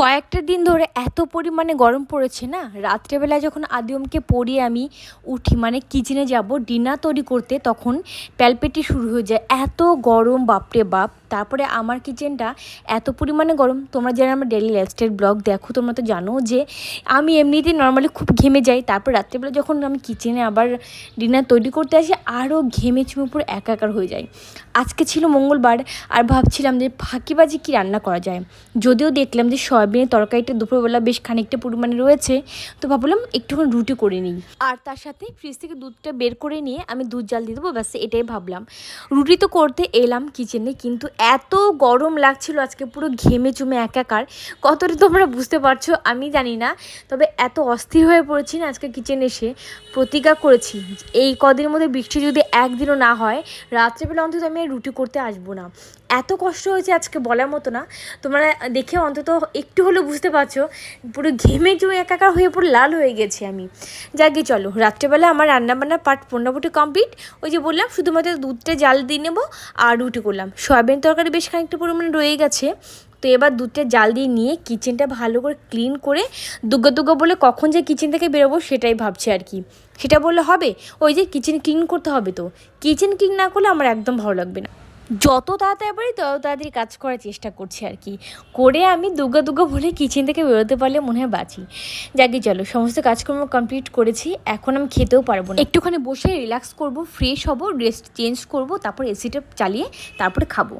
কয়েকটা দিন ধরে এত পরিমাণে গরম পড়েছে না? রাত্রেবেলা যখন আদিমকে পরিয়ে আমি উঠি মানে কিচেনে যাব ডিনার তৈরি করতে, তখন প্যালপেটি শুরু হয়ে যায় এত গরম, বাপরে বাপ। তারপরে আমার কিচেনটা এত পরিমাণে গরম। তোমরা যারা আমার ডেলি লাইফস্টাইল ব্লগ দেখো, তোমরা তো জানো যে আমি এমনিতেই নর্মালি খুব ঘেমে যাই। তারপর রাত্রেবেলা যখন আমি কিচেনে আবার ডিনার তৈরি করতে আসি আরও ঘেমে চুমে পুরো একাকার হয়ে যায় আজকে ছিল মঙ্গলবার, আর ভাবছিলাম যে ফাঁকিবাজি কী রান্না করা যায়? যদিও দেখলাম যে সয়াবিনের তরকারিটা দুপুরবেলা বেশ খানিকটা পরিমাণে রয়েছে। তো ভাবলাম একটুখানি রুটি করে নিই। আর তার সাথে ফ্রিজ থেকে দুধটা বের করে নিয়ে আমি দুধ জাল দিয়ে দেবো, ব্যাস এটাই ভাবলাম। রুটি তো করতে এলাম কিচেনে কিন্তু এত গরম লাগছিল আজকে পুরো ঘেমে চুমে একাকার। কতটা তোমরা বুঝতে পারছ আমি জানি না, তবে এত অস্থির হয়ে পড়েছি না আজকে কিচেনে এসে। প্রতিজ্ঞা করেছি এই কদিনের মধ্যে বৃষ্টি যদি একদিনও না হয়, রাত্রেবেলা অন্তত আমি রুটি করতে আসব না। এত কষ্ট হয়েছে আজকে বলার মতো না। তোমরা দেখে অন্তত একটু হলেও বুঝতে পারছ, পুরো ঘেমে জমে একাকার হয়ে পুরো লাল হয়ে গেছি আমি। যাকে চলো, রাত্রেবেলা আমার রান্নাবান্নার পার্ট মোটামুটি কমপ্লিট ওই যে বললাম, শুধুমাত্র দুধটা জাল দিয়ে নেব আর রুটি করলাম। সয়াবিন তরকারি বেশ খানিকটা পরিমাণে রয়ে গেছে। তো এবার দুধটা জাল দিয়ে নিয়ে কিচেনটা ভালো করে ক্লিন করে দুগ্গা দুগ্গা বলে কখন যে কিচেন থেকে বেরোবো সেটাই ভাবছি আর কি। সেটা বললে হবে, ওই যে কিচেন ক্লিন করতে হবে তো। কিচেন ক্লিন না করলে আমার একদম ভালো লাগবে না। যত তাড়াতাড়ি পারি, তত তাড়াতাড়ি কাজ করার চেষ্টা করছি আর কি। করে আমি দুর্গা দুর্গা বলে কিচেন থেকে বেরোতে পারলে মনে হয় বাঁচি। যাকে চলো, সমস্ত কাজকর্ম কমপ্লিট করেছি, এখন আমি খেতেও পারব না। একটুখানি বসে রিল্যাক্স করব ফ্রেশ হব রেস্ট চেঞ্জ করব, তারপর এসিটা চালিয়ে তারপরে খাব।